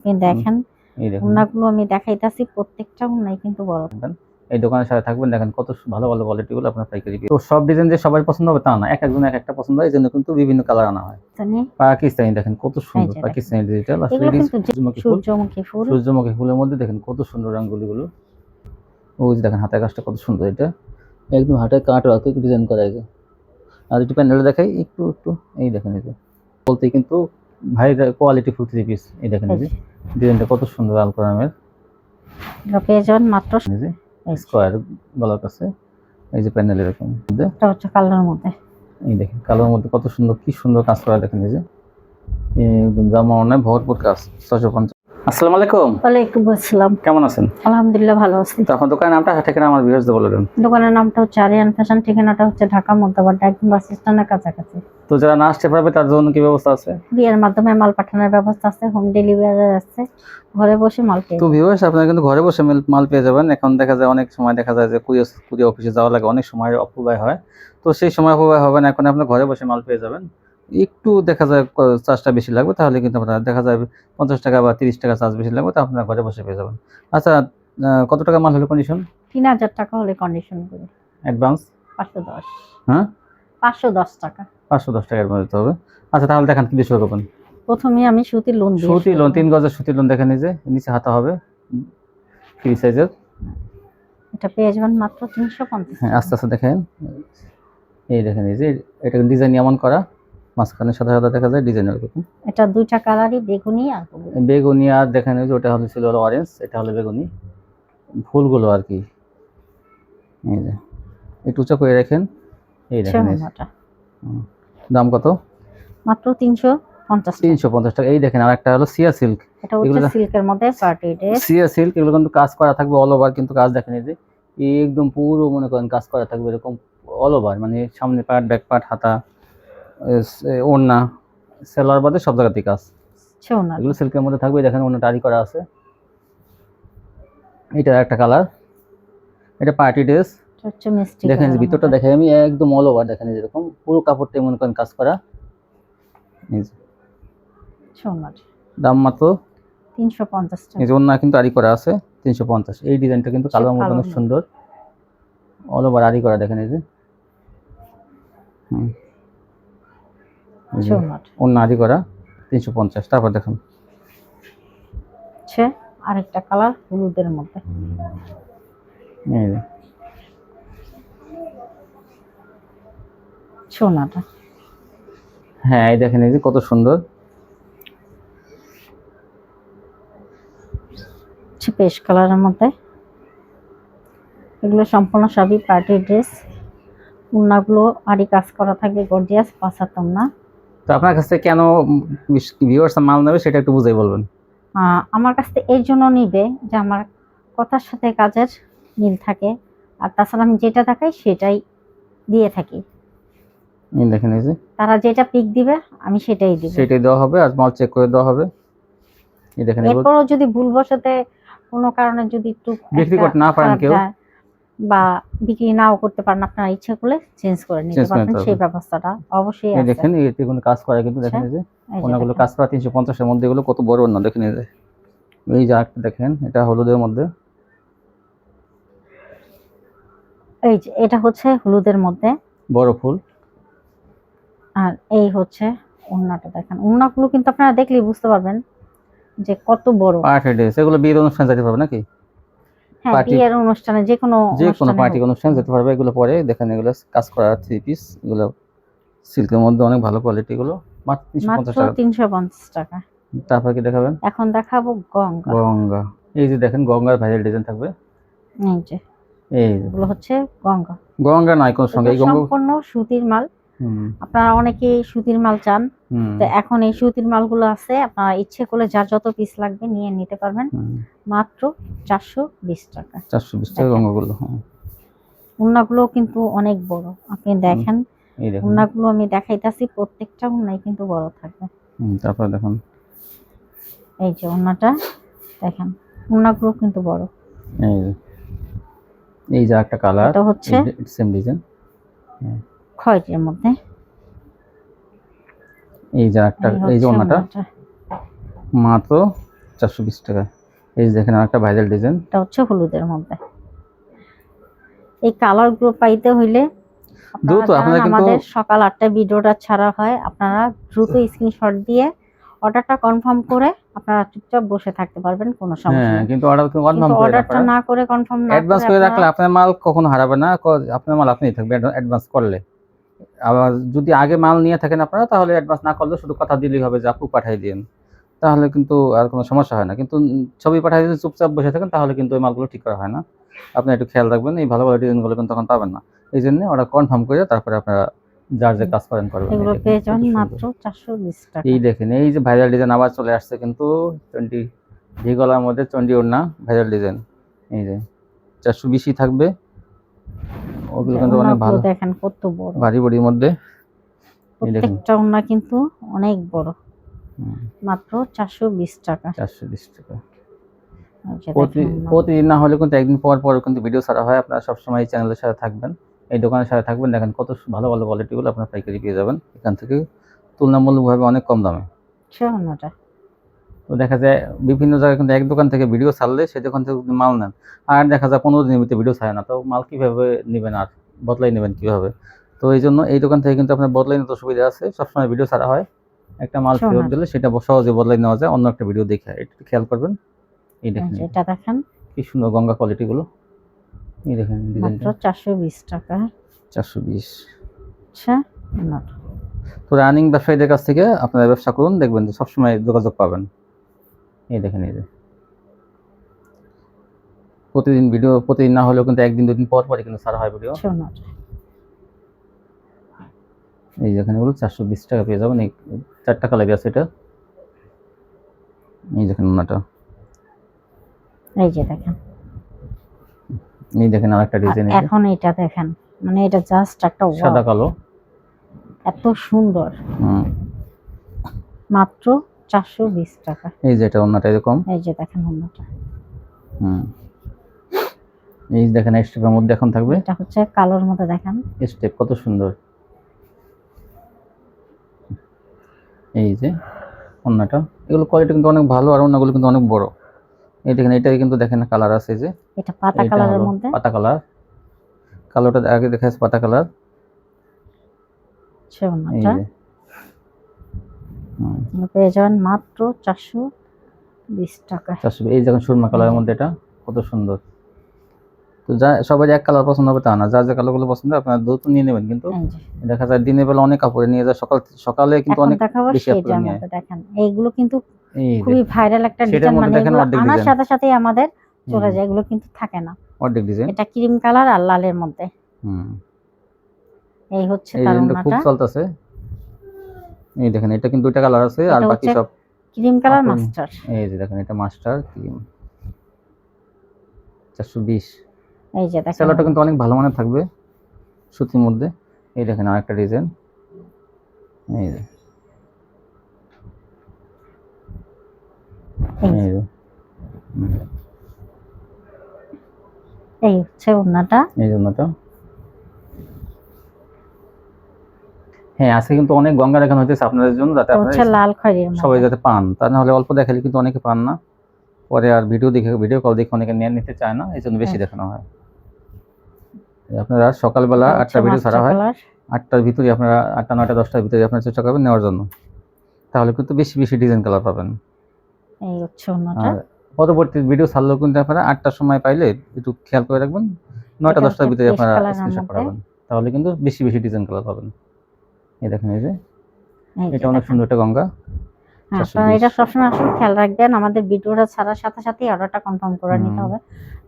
আপনি দেখেন উন্নাগুলো আমি দেখাইতাছি প্রত্যেকটা উন্নাই কিন্তু বড়। এই দোকানের সাথে থাকবেন দেখেন কত ভালো ভালো কোয়ালিটি গুলো আপনার পাইকারি তো সব ডিজাইন যে সবাই পছন্দ হবে তা না এক একজন এক একটা পছন্দ হয় এই জন্য কিন্তু বিভিন্ন কালার আনা হয়। পাকিস্তানি দেখেন কত সুন্দর পাকিস্তানি ডিজিটাল এটি সূর্যমুখী ফুল। সূর্যমুখী ফুলের মধ্যে দেখেন কত সুন্দর রঙগুলি গুলো ওই যে দেখেন হাতের কাজটা কত সুন্দর এটা। একদম হাতের কাট রাখতে ডিজাইন করা আছে আর একটু প্যান্ডেল দেখাই একটু একটু এই দেখেন যে। বলতে কিন্তু ভাই কোয়ালিটি ফুল থ্রি পিস এই দেখেন যে। ডিজাইনটা কত সুন্দর আল করামের এগুলো পেয়ে যাবেন মাত্র স্কোয়ার গলার কাছে এই যে প্যান্ডেল এরকম মধ্যে এটা হচ্ছে কালারের মধ্যে। এই দেখেন কালোর মধ্যে কত সুন্দর কি সুন্দর কাজ করা দেখেন এই যে। একদম জামা অনেক ভরপুর কাজ ছশো পঞ্চাশ। আসসালামু আলাইকুম। ওয়ালাইকুম আসসালাম। কেমন আছেন? আলহামদুলিল্লাহ ভালো আছি। তো আপনার দোকানের নামটা ঠিকানা আমার বিরোধী বলে দেন। দোকানের নামটা হচ্ছে আরিয়ান ফ্যাশন ঠিকানাটা হচ্ছে ঢাকা মধ্যবাড্ডা একদম বাস স্ট্যান্ডের কাছাকাছি। তো যারা না আসতে পারবে তার জন্য কি ব্যবস্থা আছে? কুরিয়ার মাধ্যমে মাল পাঠানোর ব্যবস্থা আছে হোম ডেলিভারি আছে ঘরে বসে মাল পেয়ে তো ভিউয়ার্স আপনারা কিন্তু ঘরে বসে মাল পেয়ে যাবেন। এখন দেখা যায় অনেক সময় দেখা যায় যে কুরিয়ার কুরিয়ার অফিসে যাওয়া লাগে অনেক সময় অপব্যয় হয়। তো সেই সময় অপব্যয় হবে না এখন আপনার ঘরে বসে মাল পেয়ে যাবেন। একটু দেখা যায় চার্জটা বেশি লাগবে তাহলে কিন্তু আপনার দেখা যায় পঞ্চাশ টাকা বা তিরিশ টাকা চার্জ বেশি লাগবে তা আপনার ঘরে বসে পেয়ে যাবেন। আচ্ছা কত টাকা মাল হলে কন্ডিশন তিন হাজার টাকা হলে কন্ডিশন করে। অ্যাডভান্স পাঁচশো দশ। হ্যাঁ? পাঁচশো দশ টাকা। পাঁচশো দশ টাকার মধ্যে হবে। আচ্ছা তাহলে দেখেন কি দিয়ে শুরু করবেন? প্রথমে আমি সুতির লোন দিই সুতি লোন তিন গজের সুতির লোন দেখেন যে নিচে হাতা হবে। ফ্রি সাইজের এটা পেয়ে যাবেন মাত্র তিনশো পঞ্চাশ হ্যাঁ আস্তে আস্তে দেখেন। এই দেখেন এই যে এটা ডিজাইন এমন করা। মাঝখানে সাদা সাদা দেখা যায় ডিজাইন এরকম। এটা দুইটা কালারই বেগুনি আর বেগুনি আর দেখেন এই যে ওটা হলো ছিল অরেঞ্জ এটা হলো বেগুনি। ফুলগুলো আর কি। এই যে একটু উঁচা করে রাখেন। এই দেখেন দাম কত? মাত্র তিনশো পঞ্চাশ টাকা। তিনশো পঞ্চাশ টাকা। এই দেখেন আর একটা হলো সিয়া সিল্ক এটা হচ্ছে সিল্কের মধ্যে পার্টি ড্রেস। সিয়া সিল্ক এগুলো কিন্তু কাজ করা থাকবে অল ওভার কিন্তু কাজ দেখেন এই যে একদম পুরো মনে করেন কাজ করা থাকবে এরকম অল ওভার মানে সামনে পার্ট ব্যাক পার্ট হাতা ওড়না সেলার বাদে সব জায়গাতেই কাজ। সেওনা এগুলো সিল্কের মধ্যে থাকবে দেখেন অন্য টারি করা আছে। এটা একটা কালার এটা পার্টি ড্রেস। মিষ্টি দেখেন ভিতরটা। দেখেন আমি একদম অল ওভার দেখেন যেরকম পুরো কাপড়টা মনে করেন কাজ করা। দাম মাত্র তিনশো পঞ্চাশ টাকা। অন্য কিন্তু আরি করা আছে তিনশো পঞ্চাশ। এই ডিজাইনটা কিন্তু কালোর মধ্যে অনেক সুন্দর। অল ওভার আরি করা দেখেন এই যে। অন্য আরি করা তিনশো পঞ্চাশ। তারপর দেখুন। আরেকটা কালার হলুদের মধ্যে। এই সোনাটা। হ্যাঁ এই দেখেন এই যে কত সুন্দর। পেশ কালারের মধ্যে। এগুলো সম্পূর্ণ সবই পার্টি ড্রেস উন্নাগুলো আরই কাজ করা থাকবে গর্জিয়াস পাঁচাতম না তো আপনার কাছ থেকে কেন ভিউয়ার্স মাল নেবে সেটা একটু বুঝাই বলবেন। আমার কাছ থেকে এই জন্য নিবে যে আমার কথার সাথে কাজের মিল থাকে। আর তাছাড়া আমি যেটা দেখাই সেটাই দিয়ে থাকি। এই দেখেন এই যে। তারা যেটা পিক দিবে আমি সেটাই দিব। সেটাই দেওয়া হবে আর মাল চেক করে দেওয়া হবে। এই দেখেন এরপরও যদি ভুলবশতে কোনো কারণে যদি একটু বিক্রি করতে না পারেন কেউ? বা বিক্রি নাও করতে পারেন আপনার ইচ্ছে করলে চেঞ্জ করে নিতে নিতে সেই ব্যবস্থাটা অবশ্যই আছে। দেখেন এতে কোনো কাজ করে কিন্তু দেখেন এই যে অনেকগুলো দেখেন। কাজ করা তিনশো পঞ্চাশের মধ্যে এগুলো কত বড় না দেখেন এই যে। এই যে আরেকটা দেখেন এটা হলুদের মধ্যে। এই যে এটা হচ্ছে হলুদের মধ্যে। বড় ফুল। আর এই হচ্ছে ওড়নাটা দেখেন। ওড়নাগুলো কিন্তু আপনারা দেখলেই বুঝতে পারবেন যে কত বড়। পার্টি ড্রেস এগুলো বিয়ের অনুষ্ঠান যেতে পারবে নাকি? হ্যাঁ বিয়ের অনুষ্ঠানে যে কোনো যে কোনো পার্টি। অনুষ্ঠান যেতে পারবে এগুলো পরে দেখেন এগুলো কাজ করা থ্রি পিস এগুলো সিল্কের মধ্যে অনেক ভালো কোয়ালিটি গুলো মাত্র তিনশো পঞ্চাশ মাত্র টাকা। তারপর কি দেখাবেন? এখন দেখাবো গঙ্গা। গঙ্গা। এই যে দেখেন গঙ্গার ভাইরাল ডিজাইন থাকবে। এই যে এই হচ্ছে গঙ্গা। গঙ্গা নাই কোন সঙ্গে। এই গঙ্গা সম্পূর্ণ সুতির মাল। আপনারা অনেকেই সুতির মাল চান তো এখন এই সুতির মালগুলো আছে আপনারা ইচ্ছে করলে যার যত পিস লাগবে নিয়ে নিতে পারবেন। মাত্র চারশো বিশ টাকা। চারশো বিশ টাকা হ্যাঁ উন্নাগুলো কিন্তু অনেক বড়। আপনি দেখেন উন্নাগুলো আমি দেখাইতাছি প্রত্যেকটা উন্নাই কিন্তু বড় থাকবে। তারপর দেখুন। এই যে উন্নাটা দেখেন উন্নাগুলো কিন্তু বড়। এই যে এই যে একটা কালার এটা হচ্ছে সেম ডিজাইন খয়েরির মধ্যে। এই যে একটা এই যে ওনাটা মাত্র চারশো বিশ টাকা। এই যে দেখেন ভাইরাল ডিজাইন এটা হচ্ছে হলুদের মধ্যে। এই পাইতে হইলে দ্রুত, আপনারা আমাদের সকাল ভিডিওটা ছাড়া হয় আপনারা দ্রুত স্ক্রিনশট দিয়ে অর্ডারটা কনফার্ম করে আপনারা চুপচাপ বসে থাকতে পারবেন কোনো সমস্যা হ্যাঁ নেই। কিন্তু অর্ডার কনফার্ম করে অর্ডারটা না করে কনফার্ম না অ্যাডভান্স করে রাখলে আপনার মাল কখনো হারাবে না আপনার মাল আপনিই থাকবে অ্যাডভান্স করলে। আবার যদি আগে মাল নিয়ে থাকেন আপনারা তাহলে অ্যাডভান্স না করলে শুধু কথা দিলেই হবে যে আপু পাঠিয়ে দিন তাহলে কিন্তু আর কোনো সমস্যা হয় না। কিন্তু ছবি পাঠিয়ে দিলে চুপচাপ বসে থাকেন তাহলে কিন্তু ওই মালগুলো ঠিক করা হয় না। আপনি একটু খেয়াল রাখবেন এই ভালো ভালো ডিজাইনগুলো কিন্তু তখন পাবেন না। এই জন্য ওরা কনফার্ম করে তারপরে আপনারা যার যে কাজ করেন করবেন। এই এগুলো। মাত্র চারশো বিশ টাকা। এই দেখেন এই যে ভাইরাল ডিজাইন আবার চলে আসছে কিন্তু টোয়েন্টি ভি গলার মধ্যে টোয়েন্টি ওড়না ভাইরাল ডিজাইন এই যে চারশো বিশই থাকবে। ওগুলো কিন্তু অনেক ভালো। দেখেন কত বড়। ভারী বডির মধ্যে। প্রত্যেকটা ওনা কিন্তু অনেক বড়। মাত্র চারশো বিশ টাকা। চারশো বিশ টাকা। প্রতিদিন না হলে কিন্তু একদিন পর পর কিন্তু ভিডিও ছাড়া হয়। আপনারা সবসময় এই চ্যানেলের সাথে থাকবেন। এই দোকানের সাথে থাকবেন। দেখেন কত ভালো ভালো কোয়ালিটিগুলো আপনার পাইকারি পেয়ে যাবেন। এখান থেকে তুলনামূলকভাবে অনেক কম দামে। সে তো দেখা যায় বিভিন্ন জায়গায় কিন্তু এক দোকান থেকে ভিডিও ছাড়লে সেই দোকান থেকে মাল নেন। আর দেখা যায় পনেরো দিনের ভিতরে ভিডিও ছাড়ে না তো মাল কীভাবে নেবেন আর বদলাই নেবেন কীভাবে? তো এই জন্য এই দোকান থেকে কিন্তু আপনার বদলাই নিতে সুবিধা আছে সবসময় ভিডিও ছাড়া হয়। একটা মাল ফেরত দিলে সেটা সহজে বদলাই নেওয়া যায় অন্য একটা ভিডিও দেখে। একটু খেয়াল করবেন। এই এই দেখেন এটা দেখেন। কি সুন্দর গঙ্গা কোয়ালিটিগুলো। এই দেখেন মাত্র চারশো বিশ টাকা। চারশো বিশ। আচ্ছা তো রানিং ব্যবসায়ীদের কাছ থেকে আপনারা ব্যবসা করুন দেখবেন যে সবসময় যোগাযোগ পাবেন। এই দেখেন এই যে। প্রতিদিন ভিডিও প্রতিদিন না হলেও কিন্তু একদিন দুদিন পর পরে কিন্তু ছাড়া হয় ভিডিও এই যেখানে এগুলো চারশো বিশ টাকা পেয়ে যাবেন। এই চারটা কালার আছে এটা। এই দেখেন ওনাটা। এই যে দেখেন। এই দেখেন আর একটা ডিজাইন এখন এটা দেখেন। মানে এটা জাস্ট একটা সাদা কালো। এত সুন্দর। মাত্র চারশো বিশ টাকা। এই যে এটা ওনাটা এরকম? এই যে দেখেন ওনাটা হুম। এই দেখেন স্টেপের মধ্যে এখন থাকবে? এটা হচ্ছে কালোর মধ্যে দেখেন। স্টেপ কত সুন্দর। এই যে অন্যটা এগুলো কোয়ালিটি কিন্তু অনেক ভালো আর অন্যগুলো কিন্তু অনেক বড়। এই দেখেন এটা কিন্তু দেখেন কালার আছে যে। এটা পাতা কালারের মধ্যে। পাতা কালার কালোটা আগে দেখা পাতা কালার আচ্ছা এই ওনাটা যে হুম, আপনি পেয়ে যাবেন মাত্র চারশো বিশ টাকা। চারশো এই সুরমা কালারের মধ্যে এটা কত সুন্দর। তো যা সবাই এক কালার পছন্দ হবে তা না যা যা কালারগুলো পছন্দ আপনারা দ্রুত নিয়ে নেবেন কিন্তু। দেখা যায় দিনের বেলা অনেক কাপড়ে নিয়ে যায় সকাল সকালে কিন্তু অনেক বেশি আপনারা নিয়ে। দেখেন এইগুলো কিন্তু খুবই ভাইরাল একটা ডিজাইন মানে আনার। সাথে সাথেই আমাদের চলে যায় এগুলো কিন্তু থাকে না। অর্ধেক ডিজাইন এটা ক্রিম কালার আর লালের মধ্যে। হুম। এই হচ্ছে তার খুব চলতেছে। এই দেখেন এটা কিন্তু দুইটা কালার আছে আর বাকি সব ক্রিম কালার মাস্টার এই যে দেখেন এটা মাস্টার ক্রিম চারশো বিশ। এই যে দেখেন। স্যালাডটা কিন্তু অনেক ভালো মানের থাকবে সুতির মধ্যে। এই দেখেন আরেকটা ডিজাইন এই যে। এই যে। এই হচ্ছে ওনাটা এই জন্য হ্যাঁ আজকে কিন্তু অনেক গঙ্গা দেখানো হইতেছে আপনাদের জন্য যাতে আপনারা লাল খয়েরির সবাই যাতে পান। তা না হলে অল্প দেখালে কিন্তু অনেকে পান না। পরে আর ভিডিও দেখে ভিডিও কল দেখে অনেকে নিয়ে নিতে চায় না এই জন্য বেশি হ্যাঁ। দেখানো হয়। আপনারা সকালবেলা আটটা ভিডিও ছাড়া হয়। আটটার ভিতরে আপনারা আটটা নয়টা দশটার ভিতরে আপনারা চেষ্টা করবেন নেওয়ার জন্য। তাহলে কিন্তু বেশি বেশি ডিজাইন কালার পাবেন। এই হচ্ছে আর পরবর্তী ভিডিও ছাড়লেও কিন্তু আপনারা আটটার সময় পাইলে একটু খেয়াল করে রাখবেন। নয়টা দশটার ভিতরে আপনারা স্ক্রিনশট করাবেন। তাহলে কিন্তু বেশি বেশি ডিজাইন কালার পাবেন। এই দেখেন এই যে। এটা অনেক সুন্দর একটা গঙ্গা। হ্যাঁ, 420 আপনারা এটা সবসময় আসলে খেয়াল রাখবেন আমাদের ভিডিওটা ছাড়ার সাথে সাথেই অর্ডারটা কনফার্ম করে নিতে হবে।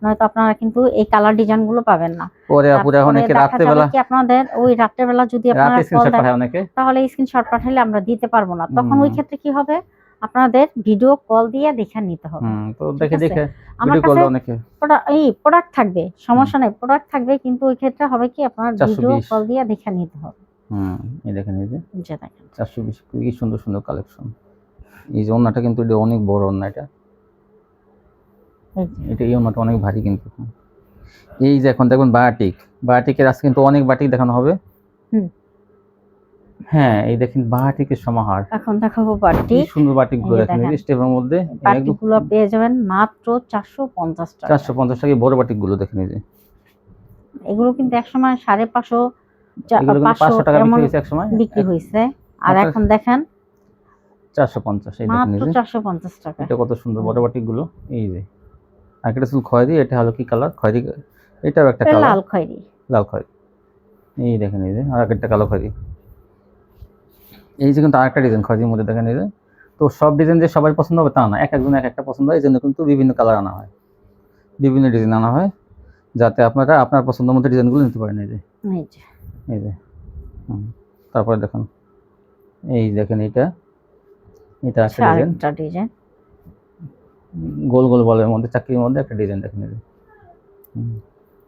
নয়তো আপনারা কিন্তু এই কালার ডিজাইনগুলো পাবেন না। পরে আপুরা অনেকে যাবে বেলা কি আপনাদের ওই রাত্রে বেলা যদি আপনারা কল স্ক্রিনশট দেন পাঠায় অনেকে। তাহলে স্ক্রিনশট পাঠালে আমরা দিতে পারব না। তখন ওই ক্ষেত্রে কি হবে? আপনাদের ভিডিও কল দিয়ে দেখে নিতে হবে। তো দেখে দেখে আমার কাছে অনেকে। এই প্রোডাক্ট থাকবে সমস্যা নেই প্রোডাক্ট থাকবে কিন্তু ওই ক্ষেত্রে হবে কি আপনার ভিডিও কল দিয়ে দেখে নিতে হবে। হুম এই দেখেন এই যে। চারশো বিশ কি সুন্দর সুন্দর কালেকশন এই যে ওনাটা কিন্তু এটা অনেক বড় ওনা এটা। এটা এই ওনাটা অনেক ভারী কিন্তু। এই যে এখন দেখবেন আজকে কিন্তু অনেক বাটিক দেখানো হবে। হুম। হ্যাঁ এই দেখেন বাটিকের সমাহার। এখন দেখাবো বাটি সুন্দর বাটিকগুলো দেখেন দেখেন। স্টেপের মধ্যে। বাটিগুলো পেয়ে যাবেন মাত্র চারশো পঞ্চাশ টাকা। চারশো পঞ্চাশ টাকা বড় বাটিকগুলো দেখেন এই যে। এগুলো কিন্তু একসময় সাড়ে পাঁচশো চা- এগুলো কিন্তু পাঁচশো পাঁচশো টাকা বিক্রি হয়েছে এক বিক্রি হয়েছে। আর এখন দেখেন চারশো পঞ্চাশ এই দেখেন মাত্র যে। চারশো পঞ্চাশ টাকা। এটা কত সুন্দর বড়গুলো এই যে। আর একটা শুধু খয়েরি এটা হলো কি কালার? খয়েরি এটাও একটা এটা কালার। লাল খয়েরি। লাল খয়েরি। এই দেখেন এই যে আর একটা কালো খয়েরি। এই যে কিন্তু আরেকটা ডিজাইন খয়েরির মধ্যে দেখেন এই যে। তো সব ডিজাইন যে সবাই পছন্দ হবে তা না এক একজন এক একটা পছন্দ হয় এই জন্য কিন্তু বিভিন্ন কালার আনা হয়। বিভিন্ন ডিজাইন আনা হয় যাতে আপনারা আপনার পছন্দ মতো ডিজাইনগুলো নিতে পারেন এই যে। এই যে। এই তারপরে দেখুন এই দেখেন এটা এটা একটা আচ্ছা, ডিজাইন গোল গোল বলের মধ্যে চাকরির মধ্যে একটা ডিজাইন দেখেন এই যে। হুম।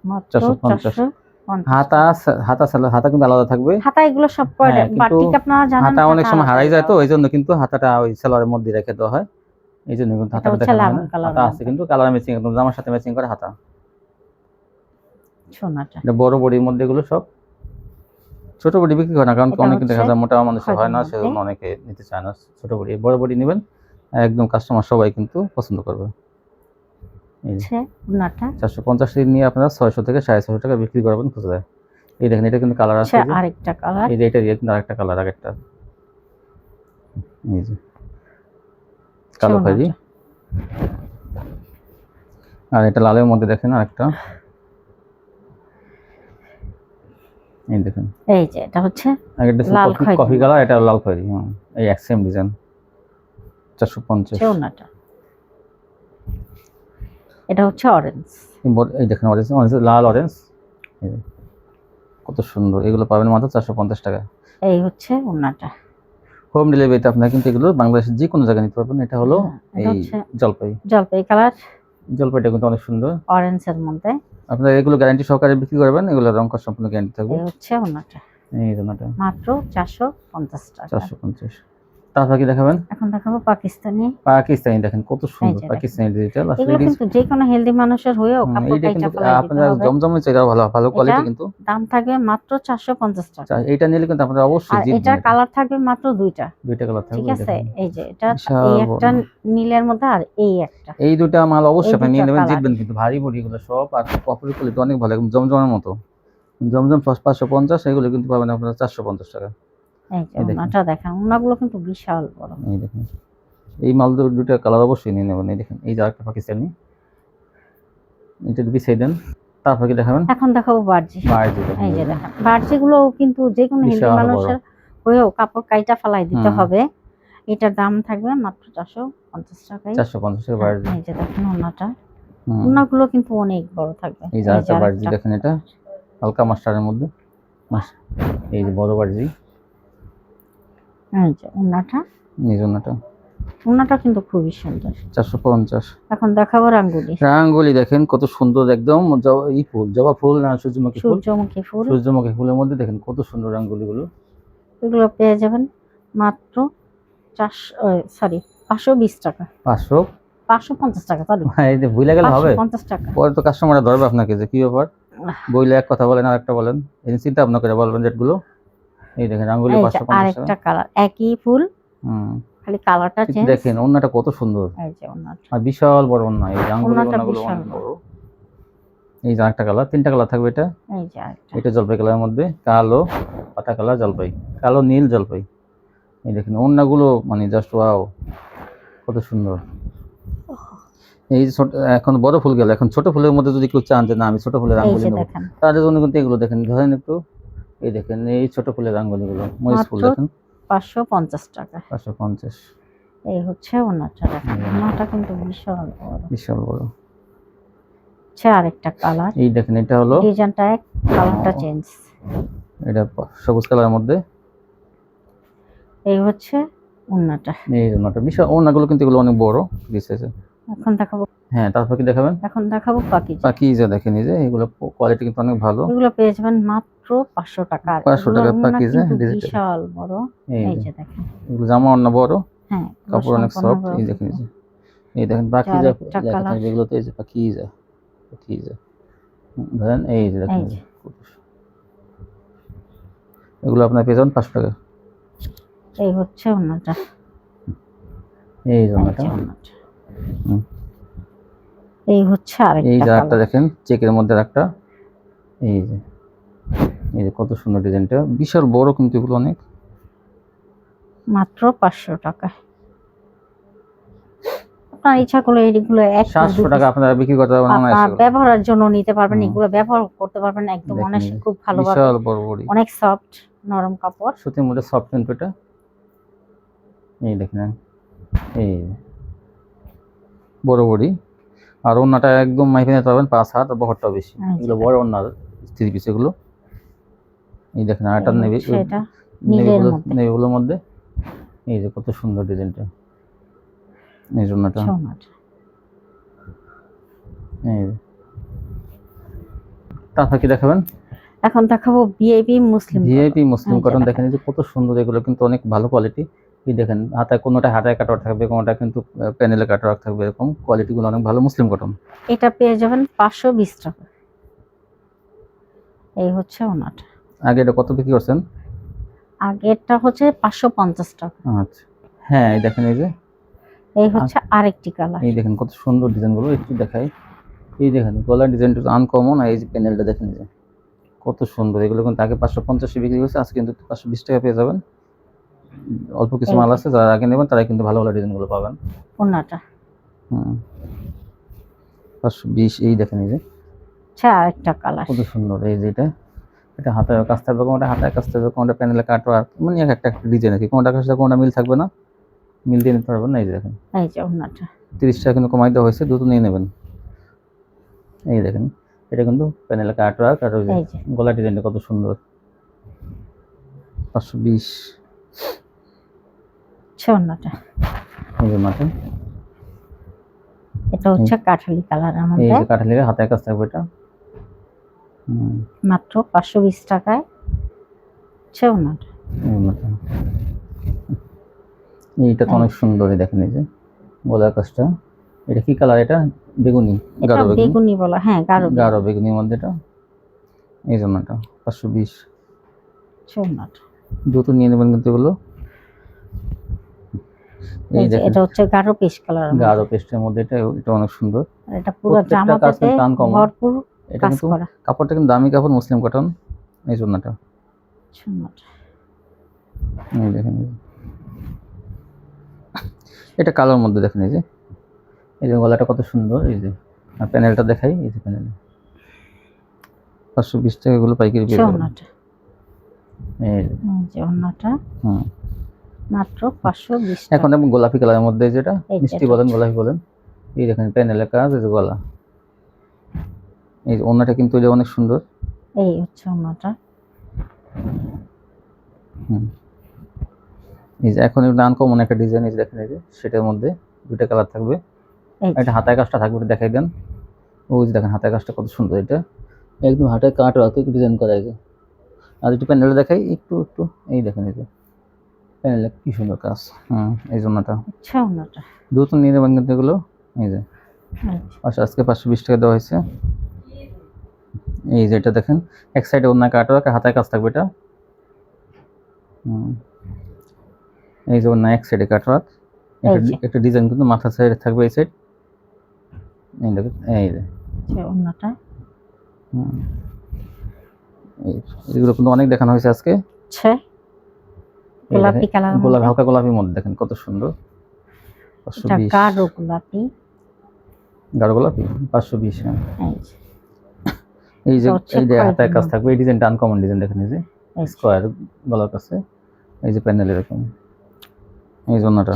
মাত্র 450 চারশো পঞ্চাশ। হাতা হাতা হাতা কিন্তু আলাদা থাকবে। হাতা এগুলো সব হ্যাঁ, কিন্তু বাটিক আপনারা জানেন হাতা অনেক সময় হারাই যায় তো। এই জন্য কিন্তু হাতাটা ওই সেলোয়ারের মধ্যে রেখে দেওয়া হয়। এই জন্য কিন্তু হাতাটা হাতা আছে কিন্তু কালার ম্যাচিং একদম জামার সাথে ম্যাচিং করে হাতা। সোনাটা এটা বড় বড়ির মধ্যে এগুলো সব ছোট বড়ি বিক্রি করে না কারণ অনেকে দেখা যায় মোটা মানুষ হয় না সেজন্য অনেকে নিতে চায় না। ছোট বড়ি বড় বড়ি নেবেন একদম কাস্টমার সবাই কিন্তু পছন্দ করবে। চারশো পঞ্চাশ নিয়ে আপনারা ছয়শো থেকে সাড়ে ছয়শো টাকা বিক্রি করবেন খুচরা এই দেখেন এটা কিন্তু কালার আছে যে। আরেকটা কালার এই যে এটা দিয়ে কিন্তু আরেকটা কালার এই যে কালো সোনাটা। আর এটা লালের মধ্যে দেখেন আরেকটা। এই দেখেন। এই যে এটা হচ্ছে লাল কফি খয়েরি। কফি কালার এটা লাল খয়েরি হ্যাঁ। এই এক সেম ডিজাইন চারশো পঞ্চাশ। হচ্ছে ওনাটা এটা হচ্ছে অরেঞ্জ এই দেখেন অরেঞ্জ অরেঞ্জ লাল অরেঞ্জ কত সুন্দর। এগুলো পাবেন মাত্র চারশো পঞ্চাশ টাকা। এই হচ্ছে ওনাটা হোম ডেলিভারিতে আপনার কিন্তু এগুলো বাংলাদেশের যে কোনো জায়গায় নিতে পারবেন। এটা হলো হ্যাঁ, এই জলপাই। জলপাই কালার। জলপাইটা কিন্তু অনেক সুন্দর। অরেঞ্জের মধ্যে। আপনারা এগুলো গ্যারান্টি সহকারে বিক্রি করবেন এগুলো রং কর সম্পূর্ণ গ্যারান্টি থাকবে। হচ্ছে ওনাটা এই ওনাটা মাত্র চারশো পঞ্চাশ টাকা। চারশো পঞ্চাশ। তারপর কি দেখাবেন? এখন দেখাবো পাকিস্তানি। পাকিস্তানি দেখেন কত সুন্দর পাকিস্তানি ডিজিটাল আসলে কিন্তু যে কোনো হেলদি মানুষের হয়েও কাপড় ফেলাই দিতে আপনারা হবে জমজমের চাইটা ভালো ভালো কোয়ালিটি কিন্তু। দাম থাকবে মাত্র চারশো পঞ্চাশ টাকা। চা- এইটা নিলে কিন্তু আপনারা অবশ্যই জিতবেন এটা। কালার থাকবে মাত্র দুইটা। দুইটা কালার থাকবে ঠিক আছে? এই যে এটা এই একটা নীলের মধ্যে আর এই একটা। এই দুটা মাল অবশ্যই আপনি নিয়ে নেবেন জিতবেন কিন্তু। ভারী বড়ি এগুলো সব আর কাপড়ের কোয়ালিটি অনেক ভালো একদম জমজমের মতো। জমজম পাঁচশো পঞ্চাশ এগুলো কিন্তু পাবেন আপনারা চারশো পঞ্চাশ টাকা। এই যে ওনাটা দেখেন ওনাগুলো কিন্তু বিশাল বড়। এই দেখেন। এই মাল দুটা কালার অবশ্যই নিয়ে নেবেন। এই দেখেন এই যে আরেকটা পাকিস্তানি। এটা বিছিয়ে দেন। তারপর কি দেখাবেন? এখন দেখাবো বার্জি। বাড়ি এই যে দেখেন বার্জি কিন্তু যে কোনো হেলদি মানুষের হয়েও কাপড় কাইটা ফালাই দিতে হবে। এটার দাম থাকবে মাত্র চারশো পঞ্চাশ টাকায়। চারশো পঞ্চাশ টাকা বাড়ি এই যে দেখেন ওনাটা। ওনাগুলো কিন্তু অনেক বড় থাকবে। এই যে আরেকটা বাড়ি দেখেন এটা। হালকা মাস্টারের মধ্যে। এই যে বড় বাড়ি এই যে ওনাটা এই জন্যটা ওনাটা কিন্তু খুবই সুন্দর। চারশো পঞ্চাশ। এখন দেখাবো রাঙ্গুলি। রাঙ্গলি দেখেন কত সুন্দর একদম ই ফুল জবা ফুল না সূর্যমুখী ফুল? সূর্যমুখী ফুল। সূর্যমুখী ফুলের মধ্যে দেখেন কত সুন্দর এগুলো পেয়ে যাবেন মাত্র চারশো সরি পাঁচশো বিশ টাকা। পাঁচশো? পাঁচশো পঞ্চাশ টাকা এই যে গেলে হবে। পঞ্চাশ টাকা। পরে তো কাস্টমাররা ধরবে আপনাকে যে কি ব্যাপার? বইলে এক কথা বলেন আর একটা বলেন। এই যে চিন্তা ভাবনা করে বলবেন রেটগুলো। এই দেখেন যে পাঁচশো আরেকটা কালার একই ফুল হুম। খালি কালারটা চেঞ্জ দেখেন অন্যটা কত সুন্দর। এই যে ওনাটা আর বিশাল বড় অন্য এই অনেক বড়। এই যে আরেকটা কালার তিনটা কালার থাকবে এটা? এই যে আরেকটা। এটা জলপাই কালারের মধ্যে কালো পাতা কালার জলপাই। কালো নীল জলপাই। এই দেখেন অন্যগুলো মানে জাস্ট ওয়াও কত সুন্দর। এই ছোট এখন বড় ফুল গেল এখন ছোট ফুলের মধ্যে যদি কেউ চান যে না আমি ছোট ফুলের আঙ্গুলি নেব। তাদের জন্য কিন্তু এগুলো দেখেন ধরেন একটু এই দেখেন এই ছোট ফুলের রাঙ্গুলি গুলো মরিচ ফুল দেখেন। পাঁচশো পঞ্চাশ টাকা। পাঁচশো পঞ্চাশ। এই হচ্ছে ওনাটা দেখেন। ওনাটা কিন্তু বিশাল বড়। বিশাল বড়। হচ্ছে আরেকটা কালার। এই দেখেন এটা হলো ডিজাইনটা এক কালারটা চেঞ্জ। এটা সবুজ কালারের মধ্যে। এই হচ্ছে ওনাটা। এই জন্যটা বিশাল ওনাগুলো কিন্তু এগুলো অনেক বড় দিচ্ছে এখন দেখাবো। হ্যাঁ তারপর কি দেখাবেন? এখন দেখাবো বাকি যে দেখেন এই যে এগুলো কোয়ালিটি কিন্তু অনেক ভালো। এগুলো পেয়ে যাবেন মাত্র পাঁচশো টাকা। আর 500 এগুলোর টাকা পাকিজা, বিশাল বড়। এই এই যে। দেখেন। জামা অন্য বড় হ্যাঁ কাপড় অনেক সফট এই দেখেন এই দেখেন বাকি চার যা একটা দেখেন colour। এই যে বাকি যা ধরেন এই যে দেখেন এই এই। এগুলো আপনার পেয়ে যাবেন পাঁচশো টাকা। এই হচ্ছে ওনাটা এই এই। হুম। এই হচ্ছে এই আরেকটা যে একটা দেখেন চেকের মধ্যে একটা এই যে। এই যে কত সুন্দর ডিজাইনটা। বিশাল বড় কিন্তু এগুলো অনেক। মাত্র পাঁচশো টাকা। আপনার ইচ্ছা করলে এইগুলো এক সাতশো টাকা আপনারা বিক্রি করতে পারবেন। ব্যবহারের জন্য নিতে পারবেন এগুলো ব্যবহার করতে পারবেন একদম এই খুব ভালোভাবে বিশাল বড় বড়ি। অনেক সফট নরম কাপড়। সুতির মধ্যে সফট কিন্তু এটা। এই দেখেন এই। বড় বড়ি। আর ওন্নাটা একদম মাইপে নিতে পারবেন পাঁচ হাত বহরটাও বেশি। আচ্ছা। এগুলো বড় ওন্নার থ্রি পিস এগুলো। এই দেখেন আর একটা এই নেভি। নেভিগুলোর মধ্যে। এই যে কত সুন্দর ডিজাইনটা। এই জন্যটা এই। তারপর কি দেখাবেন? এখন দেখাবো VIP muslin VIP muslin cotton দেখেন। যে কত সুন্দর এগুলো কিন্তু অনেক ভালো কোয়ালিটি এই দেখেন হাতায় কোনোটা হাতায় কাটার থাকবে কোনোটা কিন্তু প্যানেলে কাটার থাকবে এরকম কোয়ালিটিগুলো অনেক ভালো মুসলিম কটন এটা পেয়ে যাবেন পাঁচশো বিশ টাকা। এই হচ্ছে ওনাটা আগে এটা কত বিক্রি করছেন? আগেরটা হচ্ছে পাঁচশো পঞ্চাশ টাকা। আচ্ছা। হ্যাঁ এই দেখেন এই যে। এই হচ্ছে আরেকটি কালার এই দেখেন কত সুন্দর ডিজাইনগুলো একটু দেখাই। এই দেখেন গলার ডিজাইনটা আনকমন আর এই যে প্যানেলটা দেখেন এই যে। কত সুন্দর এগুলো কিন্তু আগে পাঁচশো পঞ্চাশে বিক্রি হয়েছে আজকে কিন্তু পাঁচশো বিশ টাকা পেয়ে যাবেন। অল্প কিছু মাল আছে যারা আগে নেবেন তারা কিন্তু ভালো ভালো ডিজাইনগুলো পাবেন। ওনাটা হুম। পাঁচশো বিশ এই দেখেন এই যে। হচ্ছে আরেকটা কালার কত সুন্দর এই যে এটা। এটা হাতায় কাজ থাকবে কোনটা হাতায় কাজ থাকবে কোনটা প্যানেলে কাটওয়া মানে এক একটা ডিজাইন কি। কোনটা কাজ কোনটা মিল থাকবে না। মিল দিয়ে নিতে পারবেন না এই দেখেন। এই যে ওনাটা। তিরিশ টাকা কিন্তু কমাই দেওয়া হয়েছে দ্রুত নিয়ে নেবেন। এই দেখেন এটা কিন্তু প্যানেলে কাটওয়া আর ওই যে এই যে। গলা ডিজাইনটা কত সুন্দর। পাঁচশো বিশ। হচ্ছে এই যে মাথা এটা হচ্ছে কাঠালি কালারের এই মধ্যে। যে কাঠা লেগে হাতায় কাজ থাকবে এটা। মাত্র পাঁচশো বিশ টাকায় ওনাটা এইটা তো অনেক সুন্দর দেখেন এই যে গলার কাজটা। এটা কি কালার? এটা বেগুনি গাঢ় বেগুনি? বলা হ্যাঁ গাঢ় গাঢ় বেগুনির মধ্যে এটা। এই জন্য এটা পাঁচশো বিশ। ওনাটা দ্রুত নিয়ে নেবেন কিন্তু এগুলো। এই এই দেখেন। এটা হচ্ছে গাঢ় পেশ কালার গাঢ় পেস্টের মধ্যে এটা এটা অনেক সুন্দর। এটা পুরো জামাটাতে ভরপুর এটা কিন্তু কাপড়টা কিন্তু দামি কাপড় মুসলিম কটন এই এটা এই দেখেন এটা কালোর মধ্যে দেখেন এই যে। এই যে গলাটা কত সুন্দর এই যে। আর প্যানেলটা দেখাই এই যে প্যানেল। পাঁচশো বিশ টাকা এগুলো পাইকারি পেয়ে যাবেন মাত্র পাঁচশো বিশ এখন গোলাপি কালারের মধ্যে যেটা মিষ্টি বলেন গোলাপি বলেন। এই দেখেন প্যানেলের কাজ এই যে গলা। এই যে ওনাটা কিন্তু এটা অনেক সুন্দর। এই হচ্ছে ওনাটা হুম। এই যে এখন এটা আনকমন একটা ডিজাইন এই দেখেন এই যে সেটার মধ্যে দুইটা কালার থাকবে। এটা হাতায় কাজটা থাকবে এটা দেখাই দেন। ওই যে দেখেন হাতায় কাজটা কত সুন্দর এটা। একদম হাতায় কাট রাখতে ডিজাইন করা আছে আর একটু প্যানেলে দেখাই একটু একটু এই দেখেন এই যে। প্যানেলে কি সুন্দর কাজ। হুম এই জন্যটা হচ্ছে ওনাটা দ্রুত নিয়ে নেবেন কিন্তু এগুলো এই যে। যে, পাঁচশো আজকে পাঁচশো বিশ টাকা দেওয়া হয়েছে। এই যে এটা দেখেন এক সাইডে অন্য কাটা রাখা হাতায় কাজ থাকবে এটা। এই যে অন্য এক সাইডে কাটা রাখ। একটা ডিজাইন কিন্তু মাথার সাইডে থাকবে এই সাইড এই দেখেন এই যে। এই এগুলো কিন্তু অনেক দেখানো হয়েছে আজকে। গোলাপি কালার গোলাপি হালকা গোলাপির মধ্যে দেখেন কত সুন্দর। গাঢ় গোলাপি। গাঢ় গোলাপি পাঁচশো বিশ হ্যাঁ। এই যে, এই যে হাতায় কাজ থাকবে এই ডিজাইনটা আনকমন ডিজাইন দেখেন এই যে স্কোয়ার গলার কাছে এই যে প্যানেল এরকম। এই যে ওনাটা।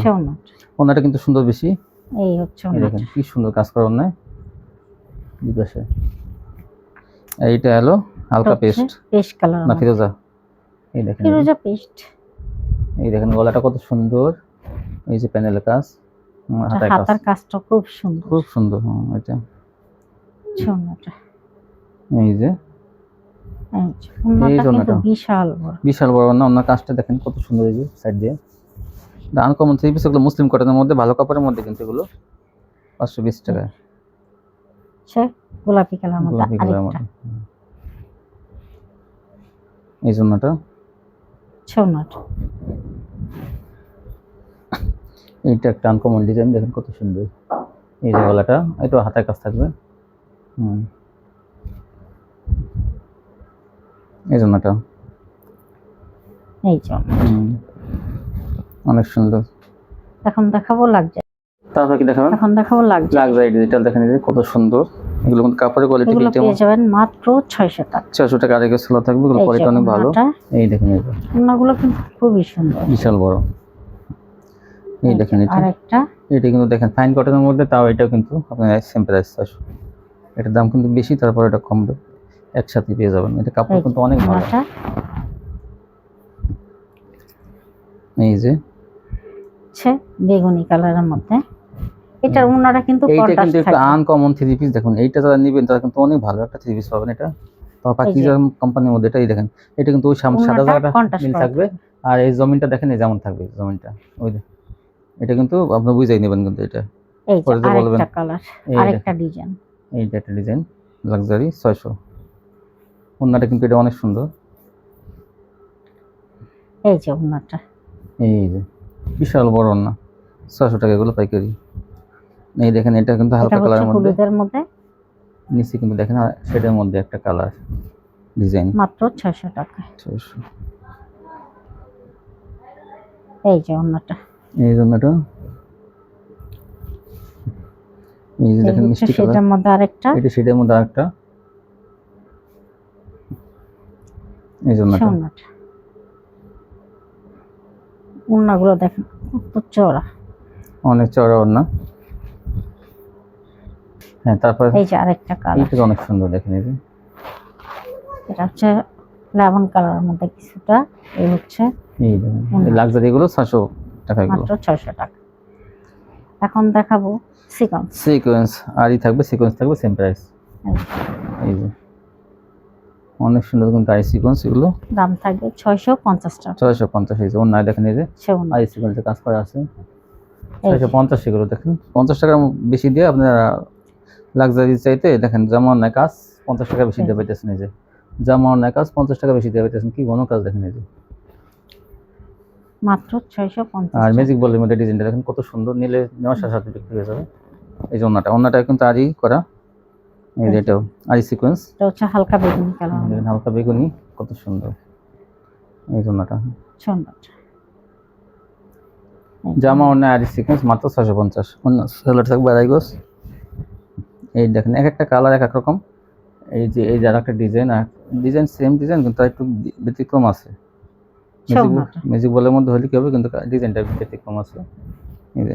ওনাটা। কিন্তু সুন্দর বেশি। এই হচ্ছে দেখেন কি সুন্দর কাজ করা অন্যায় বিপাশে এইটা হলো হালকা পেস্ট পেস্ট কালার না ফিরোজা। এই দেখেন। ফিরোজা পেস্ট এই দেখেন গলাটা কত সুন্দর। এই যে প্যানেলের কাজ। কাজ। হাতার কাজটা খুব সুন্দর। খুব সুন্দর এটা। হচ্ছে ওনাটা। এই যে। এই ওনাটা। বিশাল বড়। বিশাল বড় না অন্য কাজটা দেখেন কত সুন্দর এই যে সাইড দিয়ে। আনকমন থ্রি পিস এগুলো মুসলিম কটনের মধ্যে ভালো কাপড়ের মধ্যে কিন্তু এগুলো পাঁচশো বিশ টাকায় গোলাপি কালার গোলাপি মধ্যে। এই জন্যটা। হচ্ছে এইটা একটা আনকমন ডিজাইন দেখেন কত সুন্দর। এই যে গলাটা এটা হাতের কাজ থাকবে। হুম। এই জন্যটা এই যে অনেক সুন্দর। এখন দেখাবো লাগছে তারপর কি দেখাবেন? এখন দেখাবো লাগছে লাক্সারি ডিজিটাল দেখেন এই যে কত সুন্দর। এগুলো কিন্তু কাপড়ের কোয়ালিটি কেমন পেয়ে যাবেন মাত্র ছয়শো টাকা। ছয়শো টাকা আরেকে সেলো থাকবে এগুলো কোয়ালিটি অনেক ভালো। এই দেখেন এই যে, কিন্তু খুবই সুন্দর। বিশাল বড়। এই দেখেন এটা আর একটা এটা কিন্তু দেখেন ফাইন কটনের মধ্যে তাও এটাও কিন্তু আপনার সেম প্রাইস চারশো এটার দাম কিন্তু বেশি তারপর এটা কম দাম একসাথে পেয়ে যাবেন। এটা কাপড় কিন্তু অনেক ভালো। এই যে। হচ্ছে বেগুনি কালারের মধ্যে। এটার ওনারা কিন্তু কন্ট্রাস্ট থাকে এটা কিন্তু একটা আনকমন থ্রি পিস দেখুন এইটা যারা নেবেন তারা কিন্তু অনেক ভালো একটা থ্রি পিস পাবেন এটা। তো পাকিজা কোম্পানির মধ্যে এটাই দেখেন এটা কিন্তু ওই সাদা জায়গাটা মিল থাকবে। আর এই জমিনটা দেখেন এই যেমন থাকবে জমিনটা ওই এটা কিন্তু আপনি বুঝাই নেবেন কিন্তু এটা। এই যে আরেকটা কালার আরেকটা ডিজাইন এইটা একটা ডিজাইন লাক্সারি 600 ওনাটা কিন্তু এটা অনেক সুন্দর। এই যে ওনাটা এই যে বিশাল বড় ওনা ছশো টাকা এগুলো পাইকারি। এই দেখেন এটা কিন্তু হালকা কালার মধ্যে। মধ্যে। নিচে কিন্তু দেখেন সেটার মধ্যে একটা কালার ডিজাইন। মাত্র ছশো টাকা। ছশো এই যে ওনাটা এই যে ওনাটা এই যে দেখেন মিষ্টি কালার। সেটার মধ্যে আরেকটা। এটা সেটার মধ্যে আরেকটা। এই জন্যটা ওড়নাটা ওড়নাগুলো দেখেন কত চড়া অনেক চড়া ওড়না। হ্যাঁ তারপর এই যে আরেকটা কালার এইটা অনেক সুন্দর দেখেন এই যে। এটা হচ্ছে লেমন কালারের মধ্যে কিছুটা এই হচ্ছে এই লাক্সারি এগুলো ছশো টাকা এগুলো। মাত্র টাকা। এখন দেখাবো সিকন্স সিকোয়েন্স আরই থাকবে সিকোয়েন্স থাকবে সেম প্রাইস এই যে। অনেক সুন্দর কিন্তু আই সিকোয়েন্স এগুলো। দাম থাকবে ছয়শো পঞ্চাশ টাকা। ছয়শো পঞ্চাশ এই যে অন্য দেখেন এই যে। আই সিকোয়েন্সের কাজ করা আছে। এই ছয়শো যে, পঞ্চাশ এগুলো দেখেন। পঞ্চাশ টাকা বেশি দিয়ে আপনারা লাক্সারি চাইতে দেখেন জামা অন্যায় কাজ পঞ্চাশ টাকা বেশি দিয়ে পাইতেছেন এই যে। জামা অন্যায় কাজ পঞ্চাশ টাকা বেশি দিয়ে পাইতেছেন। কি ঘন কাজ দেখেন এই যে। মাত্র ছয়শো পঞ্চাশ আর টাকা। ম্যাজিক বলের মধ্যে ডিজাইনটা দেখেন কত সুন্দর। নিলে নেওয়ার সাথে সাথে বিক্রি হয়ে যাবে। এই যে অন্যটা অন্যটা কিন্তু আরই করা। এই যে এটাও আরি সিকোয়েন্স। এটা হচ্ছে হালকা বেগুনি কালার। দেখেন হালকা বেগুনি কত সুন্দর। এই জন্যটা সুন্দর। জামা অন্য আরি সিকোয়েন্স মাত্র ছশো পঞ্চাশ। অন্য সেলার থাকবে আড়াই গোস এই দেখেন এক একটা কালার এক এক রকম। এই যে এই যার একটা ডিজাইন আর ডিজাইন সেম ডিজাইন কিন্তু একটু ব্যতিক্রম আছে। ম্যাজিক বলের মধ্যে হলে কি হবে কিন্তু ডিজাইনটা ব্যতিক্রম আছে। এই যে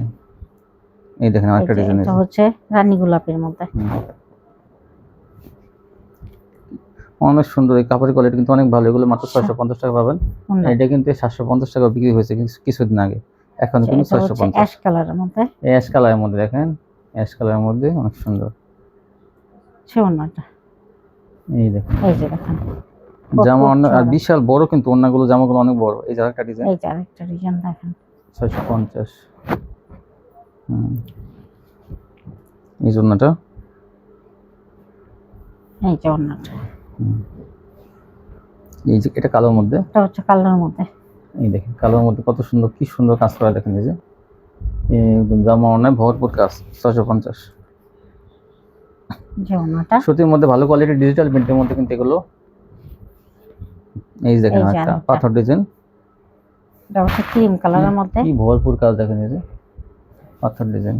এই দেখেন আরেকটা ডিজাইন এটা হচ্ছে রানী গোলাপের মধ্যে। অনেক সুন্দর এই কাপড়ের কোয়ালিটি কিন্তু অনেক ভালো। এগুলো মাত্র ছয়শো পঞ্চাশ টাকা পাবেন। এটা কিন্তু সাতশো পঞ্চাশ টাকা বিক্রি হয়েছে কিছু- কিছুদিন আগে। এখন আচ্ছা, কিন্তু ছয়শো পঞ্চাশ। অ্যাশ কালারের মধ্যে? অ্যাশ কালারের মধ্যে দেখেন। অ্যাশ কালারের মধ্যে অনেক সুন্দর। এই দেখেন। এই যে দেখেন। জামা অন্য আর বিশাল বড় কিন্তু অন্যগুলো জামাগুলো অনেক বড়। এই যে একটা ডিজাইন এই যে আরেকটা ডিজাইন দেখেন। ছয়শো পঞ্চাশ। হুম। এই জন্যটা এই। এই যে এটা কালোর মধ্যে? এটা হচ্ছে কালারের মধ্যে। এই দেখেন কালোর মধ্যে কত সুন্দর কি সুন্দর কাজ করা দেখেন এই যে। এই জামা অনেক ভরপুর কাজ ছয়শো পঞ্চাশ। সুতির মধ্যে ভালো কোয়ালিটির ডিজিটাল প্রিন্টের মধ্যে কিন্তু এগুলো। এই দেখেন একটা পাথর ডিজাইন এটা হচ্ছে ক্রিম কালারের মধ্যে। কি ভরপুর কাজ দেখেন এই যে। পাথর ডিজাইন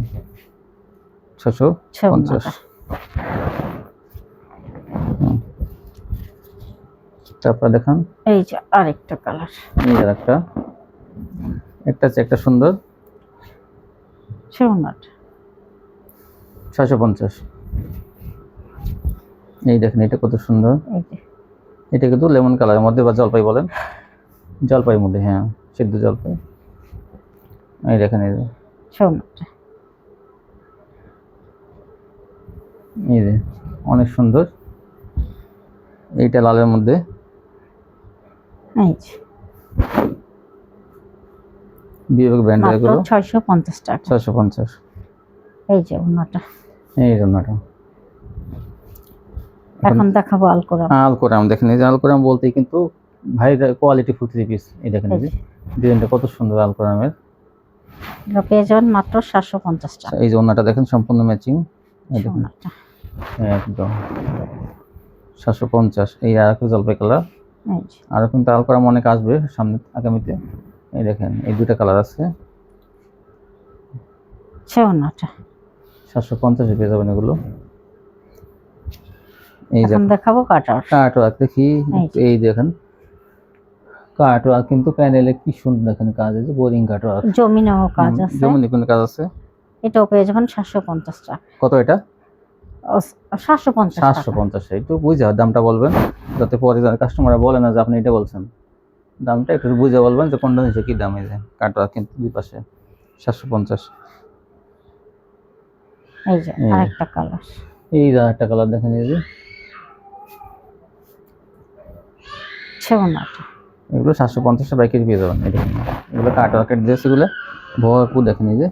ছশো পঞ্চাশ ওড়নাটা হুম। তারপর দেখান। এই যে আরেকটা কালার। এই যে একটা একটা আছে একটা সুন্দর। সে ওড়নাটা ছয়শো পঞ্চাশ। এই দেখেন এটা কত সুন্দর। এই যে। এটা কিন্তু লেমন কালারের মধ্যে বা জলপাই বলেন। জলপাইয়ের মধ্যে হ্যাঁ সিদ্ধ জলপাই। এই দেখেন এই যে। সে ওড়নাটা এই যে অনেক সুন্দর। এইটা লালের মধ্যে। এই ব্র্যান্ডের মাত্র এগুলো? ছয়শো পঞ্চাশ টাকা। ছয়শো পঞ্চাশ। এই যে ওড়নাটা এই জন্যটা এখন দেখাবো আলকোরা আলকোরাম। দেখেন এই যে আলকোরাম বলতেই কিন্তু ভাই কোয়ালিটি ফুল থ্রি পিস এই দেখেন এই ডিজাইনটা কত সুন্দর আলকোরামের। এগুলো পেয়ে যাবেন মাত্র সাতশো পঞ্চাশ টাকা। এই যে ওনাটা দেখেন সম্পূর্ণ ম্যাচিং দেখুন। একদম। সাতশো পঞ্চাশ। এই আর জলপাই কালার এই আরও কিন্তু আলকরাম অনেক আসবে সামনে আগামীতে। এই দেখেন এই দুইটা কালার আছে। সাতশো পঞ্চাশে পেয়ে যাবেন এগুলো। এই দেখাবো কাটার। দেখি। এই দেখেন। কিন্তু প্যানেলে কি সুন্দর দেখেন কাজ আছে বোরিং কার্টওয়ার্ক জমিনেও কাজ আছে। কোনো কাজ আছে? এটাও পেয়ে যাবেন সাতশো পঞ্চাশ টাকা কত এটা? সাতশো পঞ্চাশ সাতশো পঞ্চাশ একটু বুঝে দামটা বলবেন যাতে পরে কাস্টমাররা বলে না যে আপনি এটা বলছেন। দামটা একটু বুঝে বলবেন যে কোনটা নিচে কি দাম এই যে কার্টওয়ার্ক কিন্তু দুই পাশে সাতশো পঞ্চাশ। এই যে আরেকটা কালার এই যে একটা কালার দেখেন এই যে। এগুলো সাতশো পঞ্চাশটা বাইকের পেয়ে যাবেন দেখুন। এগুলো কাটওয়ার্কের ড্রেস এগুলো ভরপুর দেখেন এই যে।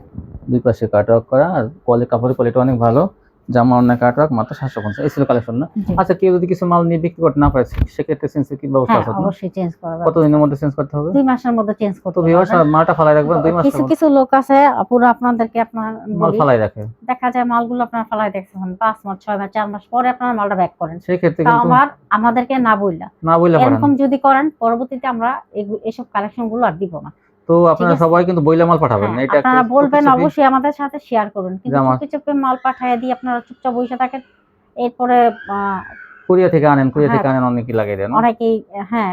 দুই পাশে কাটওয়ার্ক করা আর কোয়ালিটি কাপড়ের কোয়ালিটি অনেক ভালো। জামা অনেক কাটওয়ার্ক মাত্র সাতশো পঞ্চাশ। এই ছিল কালেকশন না? আচ্ছা কেউ যদি কিছু মাল নিয়ে বিক্রি করতে না পারে সেক্ষেত্রে চেঞ্জের কি ব্যবস্থা হ্যাঁ আছে অবশ্যই চেঞ্জ করা যাবে। কতদিনের মধ্যে চেঞ্জ করতে হবে? দুই মাসের মধ্যে চেঞ্জ করতে ভিউয়ার্স মালটা ফালাই রাখবেন দুই মাস কিছু কিছু লোক আছে পুরো আপনাদেরকে আপনার মাল ফালাই রাখে। দেখা যায় মালগুলো আপনার ফালাই দেখছেন পাঁচ মাস ছয় মাস চার মাস পরে আপনার মালটা ব্যাক করেন। সেই ক্ষেত্রে কিন্তু আমার আমাদেরকে না বললা না বললে এরকম যদি করেন পরবর্তীতে আমরা এসব কালেকশনগুলো আর দিব না। তো আপনারা সবাই কিন্তু বইলা মাল পাঠাবেন হ্যাঁ, এটা আপনারা বলবেন অবশ্যই আমাদের সাথে শেয়ার করুন। কিন্তু কিছু আমার- চুপি চুপি মাল পাঠিয়ে দিয়ে আপনারা চুপচাপ বসে থাকেন এরপরে আহ, কোরিয়া থেকে আনেন কোরিয়া হ্যাঁ। থেকে আনেন অনেকই লাগিয়ে দেন অনেকেই হ্যাঁ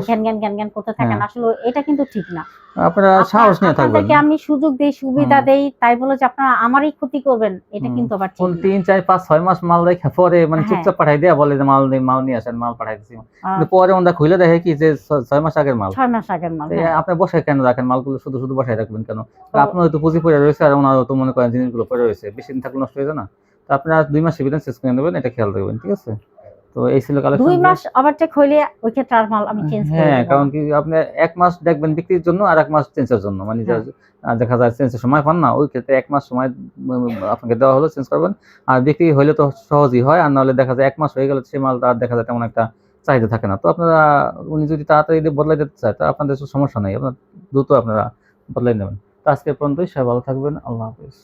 ঘ্যান ঘ্যান ঘ্যান ঘ্যান করতে থাকেন। হ্যাঁ। আসলে এটা কিন্তু ঠিক না। আপনারা সাহস নিয়ে থাকবেন। আপনাদেরকে আমি সুযোগ দেই সুবিধা দেই তাই বলে যে আপনারা আমারই ক্ষতি করবেন এটা কিন্তু আবার ঠিক কোন না। তিন চার পাঁচ ছয় মাস মাল রেখে পরে মানে হ্যাঁ। চুপচাপ পাঠাই দেয়া বলে যে মাল নেই মাল নিয়ে আসেন মাল পাঠাই আহ, কিন্তু পরে ওরা খুলে দেখে কি যে ছয় মাস আগের মাল। ছয় মাস আগের মাল। আপনি বসে কেন রাখেন মালগুলো শুধু শুধু বসায় রাখবেন কেন? তো আপনার হয়তো পুঁজি পড়ে রয়েছে আর ওনার তো মনে করেন জিনিসগুলো পড়ে রয়েছে। বেশি দিন থাকলে নষ্ট হয়ে যায় না? তো আপনারা দুই মাস এভিডেন্স শেষ করে নেবেন এটা খেয়াল রাখবেন ঠিক আছে? তো এই ছিল কালেকশন দুই মাস ওভারটেক হইলে ওই ক্ষেত্রে আর মাল আমি চেঞ্জ করে হ্যাঁ কারণ কি আপনি এক মাস দেখবেন বিক্রির জন্য আর এক মাস চেঞ্জের জন্য। মানে হ্যাঁ। দেখা যায় চেঞ্জের সময় পান না ওই ক্ষেত্রে এক মাস সময় আপনাকে দেওয়া হলো চেঞ্জ করবেন। আর বিক্রি হলে তো সহজই হয় আর নাহলে দেখা যায় এক মাস হয়ে গেলে সেই মালটা আর দেখা যায় তেমন একটা চাহিদা থাকে না। তো আপনারা উনি যদি তাড়াতাড়ি দিয়ে বদলাই দিতে চায় তা আপনাদের সমস্যা নেই। আপনার দ্রুত আপনারা বদলাই নেবেন। তো আজকে পর্যন্তই সবাই ভালো থাকবেন আল্লাহ হাফিজ।